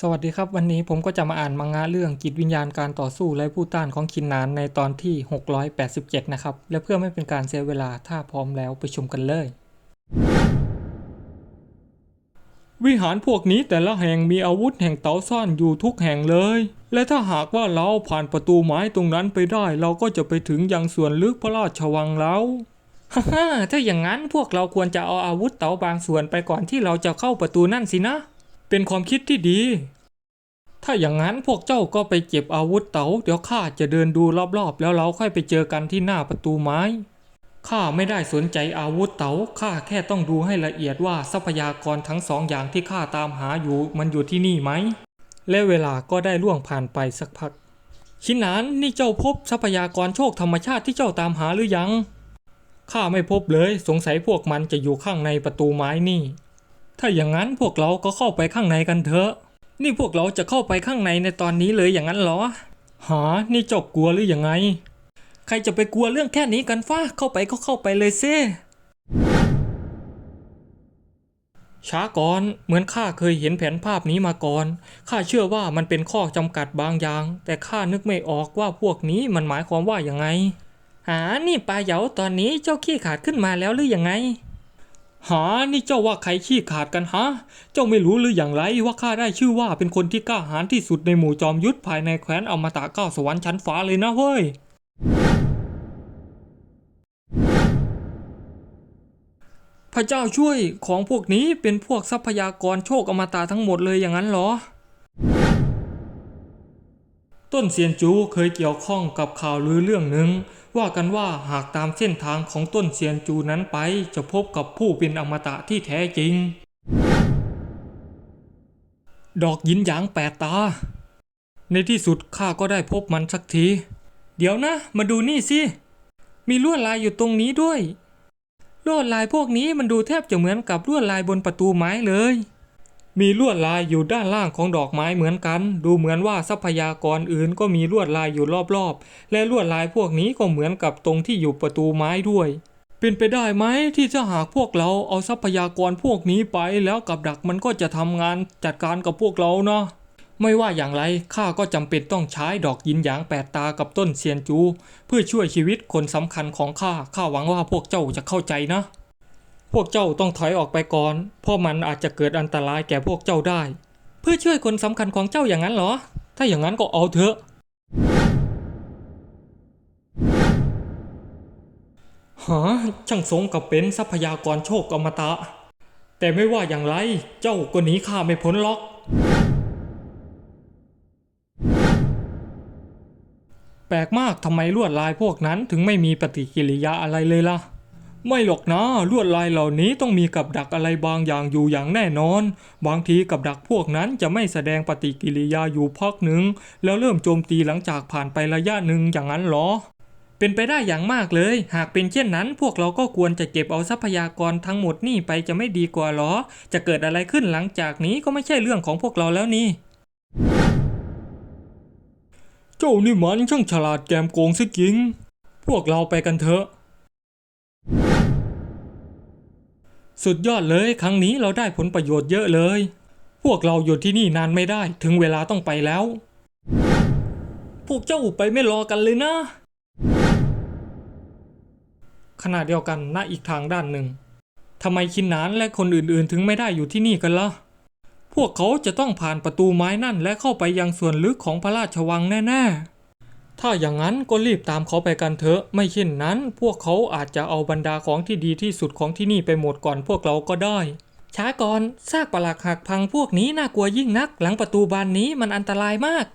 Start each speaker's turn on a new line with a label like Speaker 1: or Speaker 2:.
Speaker 1: สวัสดีครับ วันนี้ผมก็จะมาอ่านมังงะเรื่องจิตวิญญาณการต่อสู้และผู้ต้านของคินนานในตอนที่ 687 นะครับ และเพื่อไม่เป็นการเสียเวลาถ้าพร้อมแล้วไปชมกันเลย วิหารพวกนี้แต่ละแห่งมีอาวุธแห่งเต๋าซ่อนอยู่ทุกแห่งเลย และถ้าหากว่าเราผ่านประตูไม้ตรงนั้นไปได้ เราก็จะไปถึงยังส่วนลึกพระราชวังแล้วฮ่าถ้าอย่างนั้นพวกเราควรจะเอาอาวุธเต๋าบางส่วนไปก่อนที่เราจะเข้าประตูนั่นสินะ เป็นความคิดที่ดี ถ้าอย่างนั้นพวกเจ้าก็ไปเก็บอาวุธเต๋าเดี๋ยวข้าจะเดินดูรอบๆ แล้วเราค่อยไปเจอกันที่หน้าประตูไม้ข้าไม่ได้สนใจอาวุธเต๋าข้าแค่ต้องดูให้ละเอียดว่าทรัพยากรทั้งสองอย่างที่ข้าตามหาอยู่มันอยู่ที่นี่ไหม และเวลาก็ได้ล่วงผ่านไปสักพัก ชินหนานนี่เจ้าพบทรัพยากรโชคธรรมชาติที่เจ้าตามหาหรือยัง ข้าไม่พบเลยสงสัยพวกมันจะอยู่ข้างในประตูไม้นี่ ถ้าอย่างนั้นพวกเราก็เข้าไปข้างในกันเถอะ นี่พวกเราจะเข้าไปข้างในในตอนนี้เลยอย่างนั้นเหรอ หา นี่เจ้ากลัวหรืออยังไง ใครจะไปกลัวเรื่องแค่นี้กันฟ้าเข้าไปก็เข้าไปเลยเซ่ช้าก่อน เหมือนข้าเคยเห็นแผนภาพนี้มาก่อน ข้าเชื่อว่ามันเป็นข้อจำกัดบางอย่าง แต่ข้านึกไม่ออกว่าพวกนี้มันหมายความว่าอย่างไงหานี่ปลาเหยาตอนนี้เจ้าขี้ขาดขึ้นมาแล้วหรือยังไง หา นี่เจ้าว่าใครขี้ขาดกันฮะ เจ้าไม่รู้หรืออย่างไรว่าข้าได้ชื่อว่าเป็นคนที่กล้าหาญที่สุดในหมู่จอมยุทธภายในแคว้นอมตะเก้าสวรรค์ชั้นฟ้าเลยนะเว้ย พระเจ้าช่วยของพวกนี้เป็นพวกทรัพยากรโชคอมตะทั้งหมดเลยอย่างนั้นเหรอ ต้นเซียนจูเคยเกี่ยวข้องกับข่าวลือเรื่องหนึ่ง ว่ากันว่าหากตามเส้นทางของต้นเซียนจูนั้นไปจะพบกับผู้เป็นอมตะที่แท้จริง ดอกยินหยางแปดตา ในที่สุดข้าก็ได้พบมันสักที เดี๋ยวนะ มาดูนี่สิ มีลวดลายอยู่ตรงนี้ด้วย ลวดลายพวกนี้มันดูแทบจะเหมือนกับลวดลายบนประตูไม้เลย มีลวดลายอยู่ด้านล่างของดอกไม้เหมือนกัน ดูเหมือนว่าทรัพยากรอื่นก็มีลวดลายอยู่รอบๆ และลวดลายพวกนี้ก็เหมือนกับตรงที่อยู่ประตูไม้ด้วย เป็นไปได้ไหมที่ถ้าหากพวกเราเอาทรัพยากรพวกนี้ไป แล้วกับดักมันก็จะทำงานจัดการกับพวกเราเนาะไม่ว่าอย่างไรข้าก็จำเป็นต้องใช้ดอกยินหยางแปดตากับต้นเซียนจู เพื่อช่วยชีวิตคนสำคัญของข้าข้าหวังว่าพวกเจ้าจะเข้าใจนะ พวกเจ้าต้องถอยออกไปก่อน เพราะมันอาจจะเกิดอันตรายแก่พวกเจ้าได้ เพื่อช่วยคนสำคัญของเจ้าอย่างนั้นเหรอ ถ้าอย่างนั้นก็เอาเถอะ หาช่างสงกับเป็นทรัพยากรโชคอมตะ แต่ไม่ว่าอย่างไร เจ้าก็หนีข้าไม่พ้นหรอก แปลกมากทำไมลวดลายพวกนั้นถึงไม่มีปฏิกิริยาอะไรเลยล่ะ ไม่หรอกนะลวดลายเหล่านี้ต้องมีกับดักอะไรบางอย่างอยู่อย่างแน่นอน บางทีกับดักพวกนั้นจะไม่แสดงปฏิกิริยาอยู่พักหนึ่ง แล้วเริ่มโจมตีหลังจากผ่านไประยะหนึ่งอย่างนั้นเหรอ เป็นไปได้อย่างมากเลย หากเป็นเช่นนั้น พวกเราก็ควรจะเก็บเอาทรัพยากรทั้งหมดนี่ไปจะไม่ดีกว่าเหรอ จะเกิดอะไรขึ้นหลังจากนี้ก็ไม่ใช่เรื่องของพวกเราแล้วนี่เจ้านี่มันช่างฉลาดแกมโกงสิจริง พวกเราไปกันเถอะ สุดยอดเลยครั้งนี้เราได้ผลประโยชน์เยอะเลย พวกเราอยู่ที่นี่นานไม่ได้ถึงเวลาต้องไปแล้ว พวกเจ้าไปไม่รอกันเลยนะ ขณะเดียวกันณอีกทางด้านหนึ่งทำไมคินนานและคนอื่นๆ ถึงไม่ได้อยู่ที่นี่กันล่ะ พวกเขาจะต้องผ่านประตูไม้นั่นและเข้าไปยังส่วนลึกของพระราชวังแน่ ๆ ถ้าอย่างนั้นก็รีบตามเขาไปกันเถอะ ไม่เช่นนั้น พวกเขาอาจจะเอาบรรดาของที่ดีที่สุดของที่นี่ไปหมดก่อนพวกเราก็ได้ ช้าก่อนซากปลักหักพังพวกนี้น่ากลัวยิ่งนัก หลังประตูบานนี้มันอันตรายมาก